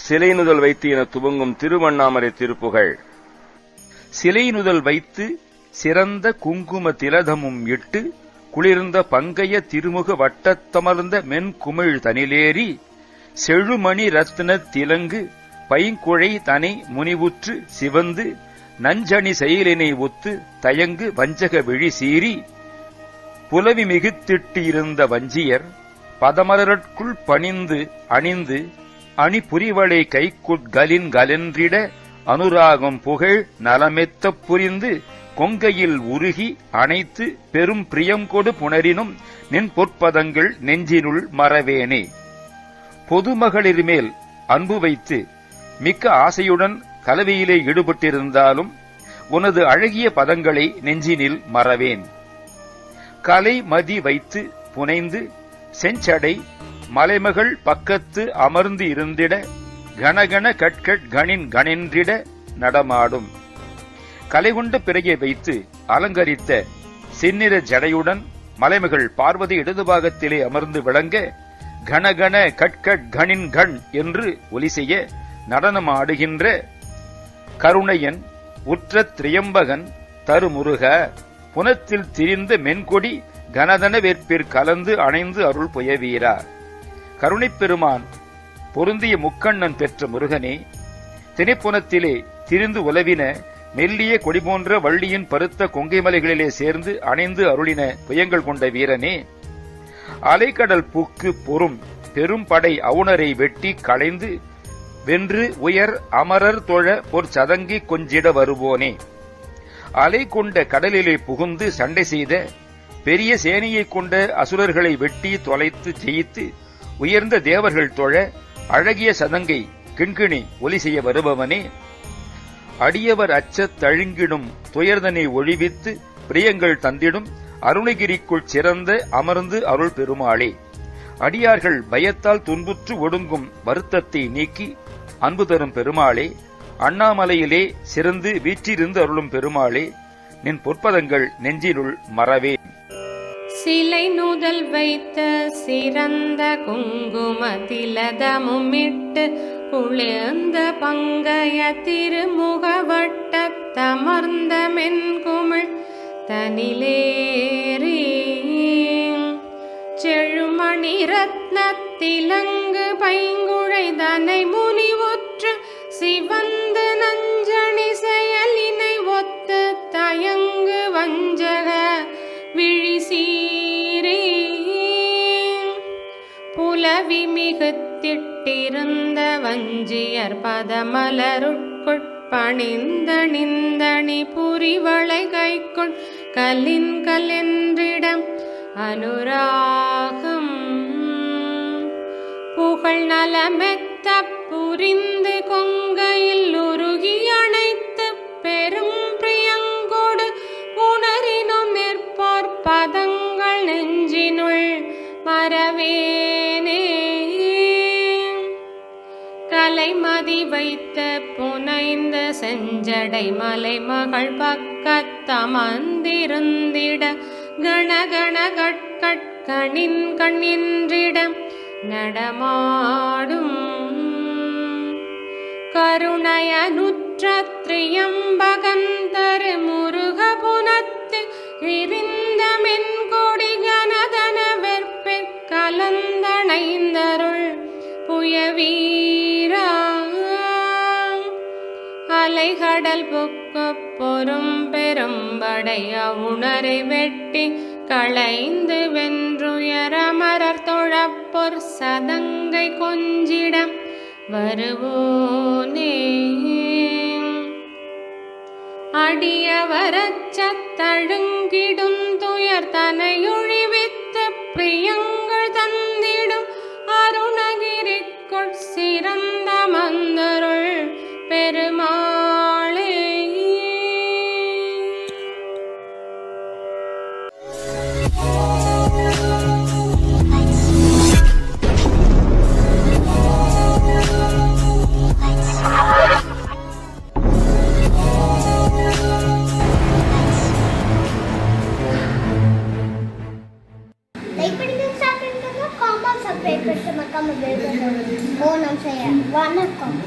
சிலைநுதல் வைத்து என துவங்கும் திருவண்ணாமலை திருப்புகழ் சிலைநுதல் வைத்து சிறந்த குங்கும திலதமும் இட்டு குளிர்ந்த பங்கைய திருமுக வட்டத்தமர்ந்த மென்குமிழ் தனிலேறி செழுமணி ரத்ன திலங்கு பைங்குழை தனை முனிவுற்று சிவந்து நஞ்சணி செயலினை ஒத்து தயங்கு வஞ்சக விழி சீறி புலவி மிகுத்திட்டு இருந்த வஞ்சியர் பதமலரற்குள் பணிந்து அணிந்து அணி புரிவளை கைக்குட்கலின் கலென்றிட அனுராகம் புகழ் நலமெத்தப் புரிந்து கொங்கையில் உருகி அணைத்து பெரும் பிரியங்கொடு புணரினும் நின் பொற்பதங்கள் நெஞ்சினுள் மறவேனே. பொதுமகளிர்மேல் அன்பு வைத்து மிக்க ஆசையுடன் கலவையிலே ஈடுபட்டிருந்தாலும் உனது அழகிய பதங்களை நெஞ்சினில் மறவேன். கலை மதி வைத்து புனைந்து செஞ்சடை மலைமகள் பக்கத்து அமர்ந்து இருந்திட கணகண கட்கட் கணின் கணென்றிட நடமாடும். கலைகொண்ட பிறையை வைத்து அலங்கரித்த செந்நிற ஜடையுடன் மலைமகள் பார்வதி இடது பாகத்திலே அமர்ந்து விளங்க கணகண கட்கட் கணின் கண் என்று ஒலி செய்ய நடனமாடுகின்ற கருணையன் உற்ற திரியம்பகன் தருமுருக புனத்தில் திரிந்த மென்கொடி கனதன வேற்பிற் கலந்து அணைந்து அருள் புயவீரா. கருணைப் பெருமான் பொருந்திய முக்கண்ணன் பெற்ற முருகனே திணைப்புனத்திலே திரிந்து உலவின மெல்லிய கொடி போன்ற வள்ளியின் பருத்த கொங்கை மலைகளிலே சேர்ந்து அணைந்து அருளின புயங்கள் கொண்ட வீரனே அலைக்கடல் பூக்கு பொறும் பெரும் படை அவுணரை வெட்டி களைந்து வென்று உயர் அமரர் தொழ பொற் சதங்கி கொஞ்சிட வருவோனே. அலை கொண்ட கடலிலே புகுந்து சண்டை செய்த பெரிய சேனையை கொண்ட அசுரர்களை வெட்டி தொலைத்து ஜெயித்து உயர்ந்த தேவர்கள் தொழ அழகிய சதங்கை கிண்கிணி ஒலி செய்ய வருபவனே. அடியவர் அச்சத் தழுங்கிடும் துயர்தனை ஒழிவித்து பிரியங்கள் தந்திடும் அருணகிரிக்குள் சிறந்த அமர்ந்து அருள் பெருமாளே அடியார்கள் பயத்தால் துன்புற்று ஒடுங்கும் வருத்தத்தை நீக்கி அன்பு தரும் பெருமாளே அண்ணாமலையிலே சிறந்து வீற்றிருந்து அருளும் பெருமாளே நின் பொற்பதங்கள் நெஞ்சினுள் மறவே. சிலை நூதல் வைத்த சிறந்த குங்கும திலதமுமிட்டு குளிர்ந்த பங்கைய திருமுகவட்டத்தமர்ந்த மென்குமிழ் தனிலேறி செழுமணி ரத்னத்திலங்கு பைங்குழை தனை முனிவுற்று சிவந்து நஞ்சணி செயலினை ஒத்து தயங்கு வஞ்சக விழி சீரே புலவி மிகுத்திட்டிருந்த வஞ்சியர் பதமலருட்குட்பணிந்தணிந்தணி புரிவளை கைக்குள் கலின் கலென்றிடம் அனுராகம். புகழ் நலமெத்த புரிந்து கொங்கையில் உருகி அணைத்து பெரும் பிரியங்கோடு உணரினும் நிற்போர் பதங்கள் நெஞ்சினுள் மறவேனே. வைத்த புனைந்த செஞ்சடை மலை மகள் பக்கத்தமர்ந்திருந்திட கணகண கட்கட்கணின் கண்ணின்றிடம் நடமாடும் கருணயனுற்ற தரு முருக புனத்து விரிந்த மென்கொடி கனதன வெற்பெற் கலந்தணைந்தருள் புயவீ அலைகடல் புக்கப் பொறும் பெரும்படைய உணரை வெட்டி களைந்து வென்றுயரமரர் தொழப்பொர் சதங்கை கொஞ்சிடம் வருவோனே. அடியவரச்சத்தழுங்கிடும் துயர் தனையொழிவித்து பிரியங்கள் தன் வணக்கம்